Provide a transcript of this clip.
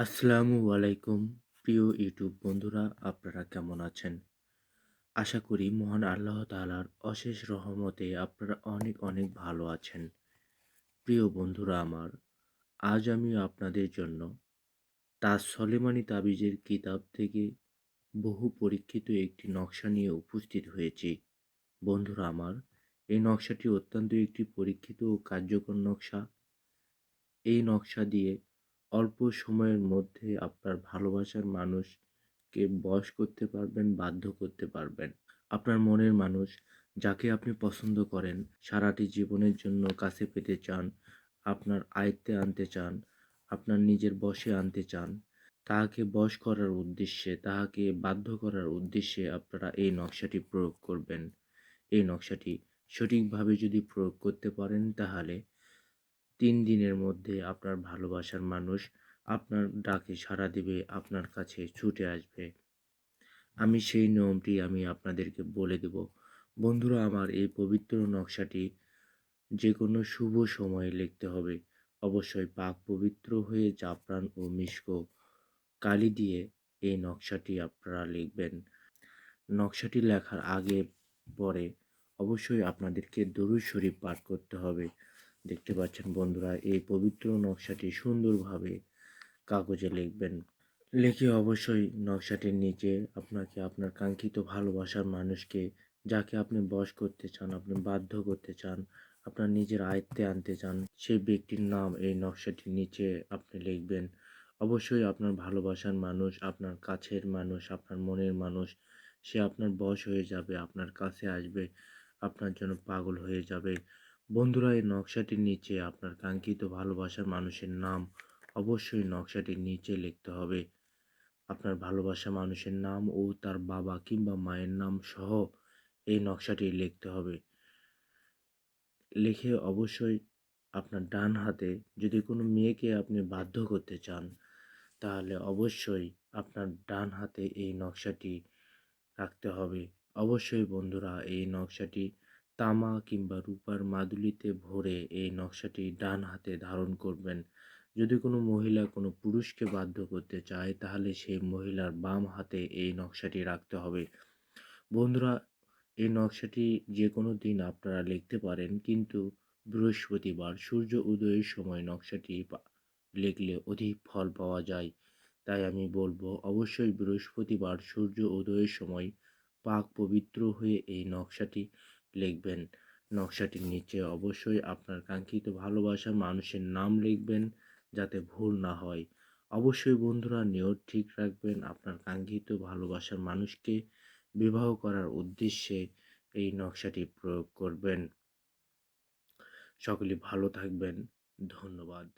আসসালামু আলাইকুম, প্রিয় ইউটিউব বন্ধুরা, আপনারা কেমন আছেন? আশা করি মহান আল্লাহ তালার অশেষ রহমতে আপনারা অনেক অনেক ভালো আছেন। প্রিয় বন্ধুরা আমার, আজ আমি আপনাদের জন্য তাজ সলেমানি তাবিজের কিতাব থেকে বহু পরীক্ষিত একটি নকশা নিয়ে উপস্থিত হয়েছি। বন্ধুরা আমার, এই নকশাটি অত্যন্ত একটি পরীক্ষিত ও কার্যকর নকশা। এই নকশা দিয়ে অল্প সময়ের মধ্যে আপনার ভালোবাসার মানুষকে বশ করতে পারবেন, বাধ্য করতে পারবেন। আপনার মনের মানুষ যাকে আপনি পছন্দ করেন, সারাটি জীবনের জন্য কাছে পেতে চান, আপনার আয়ত্তে আনতে চান, আপনার নিজের বশে আনতে চান, তাহাকে বশ করার উদ্দেশ্যে, তাহাকে বাধ্য করার উদ্দেশ্যে আপনারা এই নকশাটি প্রয়োগ করবেন। এই নকশাটি সঠিকভাবে যদি প্রয়োগ করতে পারেন, তাহলে তিন দিনের মধ্যে আপনার ভালোবাসার মানুষ আপনার ডাকে সাড়া দিবে, আপনার কাছে ছুটে আসবে। আমি সেই নিয়মটি আমি আপনাদেরকে বলে দেব। বন্ধুরা, আমার এই পবিত্র নকশাটি যে কোনো শুভ সময়ে লিখতে হবে। অবশ্যই পাক পবিত্র হয়ে জাফরান ও মিশকো কালি দিয়ে এই নকশাটি আপনারা লিখবেন। নকশাটি লেখার আগে পরে অবশ্যই আপনাদেরকে দরুদ শরীফ পাঠ করতে হবে। দেখতে পাচ্ছেন বন্ধুরা, এই পবিত্র নকশাটি সুন্দরভাবে কাগজে লিখবেন। লিখে অবশ্যই নকশাটির নিচে আপনাকে আপনার কাঙ্ক্ষিত ভালোবাসার মানুষকে, যাকে আপনি বশ করতে চান, আপনি বাধ্য করতে চান, আপনার নিজের আয়ত্তে আনতে চান, সেই ব্যক্তির নাম এই নকশাটির নিচে আপনি লিখবেন। অবশ্যই আপনার ভালোবাসার মানুষ, আপনার কাছের মানুষ, আপনার মনের মানুষ, সে আপনার বশ হয়ে যাবে, আপনার কাছে আসবে, আপনার জন্য পাগল হয়ে যাবে। বন্ধুরা, এই নকশাটির নিচে আপনার কাঙ্ক্ষিত ভালোবাসার মানুষের নাম অবশ্যই নকশাটির নিচে লিখতে হবে। আপনার ভালোবাসা মানুষের নাম ও তার বাবা কিংবা মায়ের নাম সহ এই নকশাটি লিখতে হবে। লিখে অবশ্যই আপনার ডান হাতে যদি কোনো মেয়েকে আপনি বাধ্য করতে চান, তাহলে অবশ্যই আপনার ডান হাতে এই নকশাটি রাখতে হবে। অবশ্যই বন্ধুরা, এই নকশাটি তামা কিংবা রূপার মাদুলিতে ভরে এই নকশাটি ডান হাতে ধারণ করবেন। যদি কোনো মহিলা কোনো পুরুষকে বাধ্য করতে চায়, তাহলে সেই মহিলার বাম হাতে এই নকশাটি রাখতে হবে। বন্ধুরা, এই নকশাটি যে কোনো দিন আপনারা লিখতে পারেন, কিন্তু বৃহস্পতিবার সূর্য উদয়ের সময় নকশাটি লিখলে অধিক ফল পাওয়া যায়। তাই আমি বলব, অবশ্যই বৃহস্পতিবার সূর্য উদয়ের সময় পাক পবিত্র হয়ে এই নকশাটি লিখবেন। নকশাটির নিচে অবশ্যই আপনার কাঙ্ক্ষিত ভালোবাসার মানুষের নাম লিখবেন যাতে ভুল না হয়। অবশ্যই বন্ধুরা নিয়ত ঠিক রাখবেন আপনার কাঙ্ক্ষিত ভালোবাসার মানুষকে বিবাহ করার উদ্দেশ্যে এই নকশাটি প্রয়োগ করবেন। সকলে ভালো থাকবেন। ধন্যবাদ।